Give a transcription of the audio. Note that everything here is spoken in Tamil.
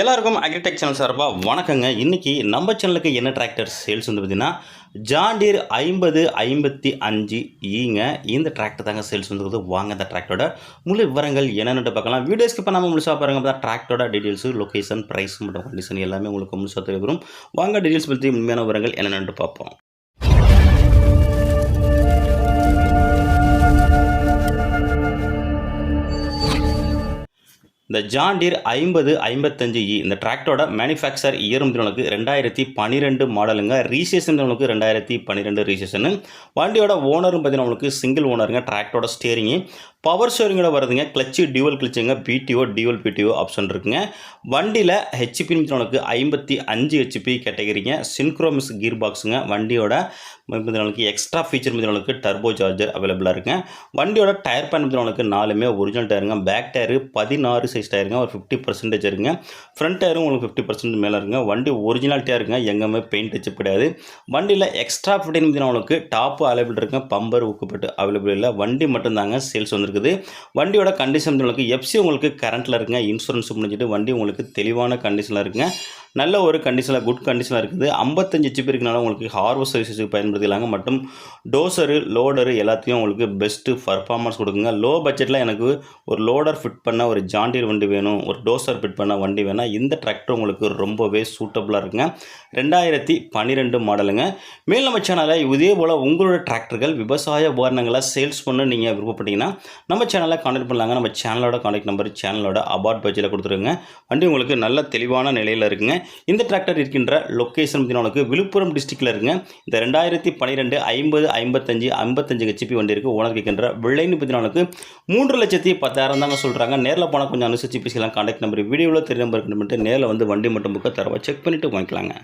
எல்லாருக்கும் அக்ரிடெக் சேனல் சார்பாக வணக்கங்க. இன்றைக்கி நம்ம சேனலுக்கு என்ன டிராக்டர் சேல்ஸ் வந்து பார்த்தீங்கன்னா ஜாண்டீர் ஐம்பது ஐம்பத்தி அஞ்சு ஈங்க. இந்த டிராக்டர் தாங்க சேல்ஸ் வந்துருக்குது வாங்க இந்த டிராக்டரோட முழு விவரங்கள் என்னென்னு பார்க்கலாம். வீடியோஸ்க்கு இப்போ நம்ம முழுசாக பாருங்க. பார்த்தா டிராக்டரோட டீட்டெயில்ஸு லொக்கேஷன் ப்ரைஸ் மற்றும் கண்டிஷன் எல்லாமே உங்களுக்கு முழுசாக தேவைப்படும் வாங்க டீட்டெயில்ஸ் பற்றி உண்மையான விவரங்கள் என்னென்னு பார்ப்போம். இந்த ஜாண்டீர் ஐம்பது ஐம்பத்தஞ்சு இ இந்த டிராக்டரோட மேனுஃபேக்சர் இயர் உங்களுக்கு ரெண்டாயிரத்தி பன்னிரெண்டு மாடலுங்க. ரீசேஷன் உங்களுக்கு ரெண்டாயிரத்தி பன்னிரெண்டு ரீசேஷனு வண்டியோட ஓனரும் பார்த்தீங்கன்னா உங்களுக்கு சிங்கிள் ஓனருங்க டிராக்டரோட ஸ்டேரிங்கு பவர் ஸ்டேரிங்கோட வருதுங்க கிளச்சு டியூவல் கிளச்சுங்க பிடிஓ டியூவல் பிடிஓ ஆப்ஷன் இருக்குங்க. வண்டியில் ஹெச்பி உங்களுக்கு ஐம்பத்தி அஞ்சு ஹெச்பி கேட்டகிரிங்க சின்க்ரோமிஸ் கீர் பாக்ஸுங்க வண்டியோட உங்களுக்கு எக்ஸ்ட்ரா ஃபீச்சர் உங்களுக்கு டர்போ சார்ஜர் அவைலபிளாக இருக்குங்க. வண்டியோட டயர் பேன் உங்களுக்கு நாலுமே ஒரிஜினல் டயருங்க பேக் டயரு பதினாறு சைஸ் டயருங்க ஒரு ஃபிஃப்டி பர்சன்டேஜ் இருக்குங்க. ஃப்ரண்ட் டயரும் உங்களுக்கு ஃபிஃப்டி பர்சன்ட் மேலே இருக்குங்க. வண்டி ஒரிஜினாலிட்டியாக இருக்குங்க எங்கேயுமே பெயிண்ட் வச்சு கிடையாது. வண்டியில் எக்ஸ்ட்ரா ஃபிட்டிங் உங்களுக்கு டாப்பு அவைலபிள் இருக்குங்க. பம்பர் ஊக்கப்பட்டு அவைலபிள் இல்லை. வண்டி மட்டும்தாங்க சேல்ஸ் இருக்குது. வண்டியோட கண்டிஷன் உங்களுக்கு எஃப்சி உங்களுக்கு கரண்ட்டில் இருக்குங்க. இன்சூரன்ஸ் முடிஞ்சிட்டு வண்டி உங்களுக்கு தெளிவான கண்டிஷனில் இருக்குங்க. நல்ல ஒரு கண்டிஷனில் குட் கண்டிஷனில் இருக்குது. ஐம்பத்தஞ்சு ஜிபி இருக்கனால உங்களுக்கு ஹார்வஸ் சர்வீஸுக்கு பயன்படுத்திக்கலாங்க. மற்றும் டோசரு லோடரு எல்லாத்தையும் உங்களுக்கு பெஸ்ட்டு பர்ஃபார்மன்ஸ் கொடுக்குங்க. லோ பட்ஜெட்டில் எனக்கு ஒரு லோடர் ஃபிட் பண்ண ஒரு ஜாண்டியர் வண்டி வேணும். ஒரு டோசர் ஃபிட் பண்ண வண்டி வேணால் இந்த டிராக்டர் உங்களுக்கு ரொம்பவே சூட்டபுளாக இருக்குங்க. ரெண்டாயிரத்தி பன்னிரெண்டு மாடலுங்க மேல் நம்ம சேனலில் இதே போல் உங்களோட டிராக்டர்கள் விவசாய உபகரணங்களை சேல்ஸ் பண்ண நீங்கள் விருப்பப்பட்டீங்கன்னா நம்ம சேனலை கான்டாக்ட் பண்ணலாங்க. நம்ம சேனலோட கான்டாக்ட் நம்பர் சேனலோட அபார்ட் பட்ஜெட்டில் கொடுத்துருங்க. வண்டி உங்களுக்கு நல்ல தெளிவான நிலையில் இருக்குங்க. இந்த டிராக்டர் இருக்கின்ற லொக்கேஷன் பார்த்தீங்கன்னா விழுப்புரம் டிஸ்ட்ரிக்டில் இருக்குங்க இந்த ரெண்டாயிரத்தி பன்னிரெண்டு ஐம்பது ஐம்பத்தஞ்சு ஐம்பத்தஞ்சு ஹெச்பி வண்டி இருக்குது ஓனர் இருக்கின்ற விலைன்னு பார்த்தீங்கன்னா மூன்று லட்சத்தி பத்தாயிரம் தாங்க சொல்கிறாங்க நேரில் போனால் கொஞ்சம் அனுசரிச்சு பேசிக்கலாம். கான்டாக்ட் நம்பர் வீடியோவில் தெரிய நம்பர் மட்டும் நேரில் வந்து வண்டி மட்டும் புக்க தரவா செக் பண்ணிவிட்டு வாங்கிக்கலாங்க.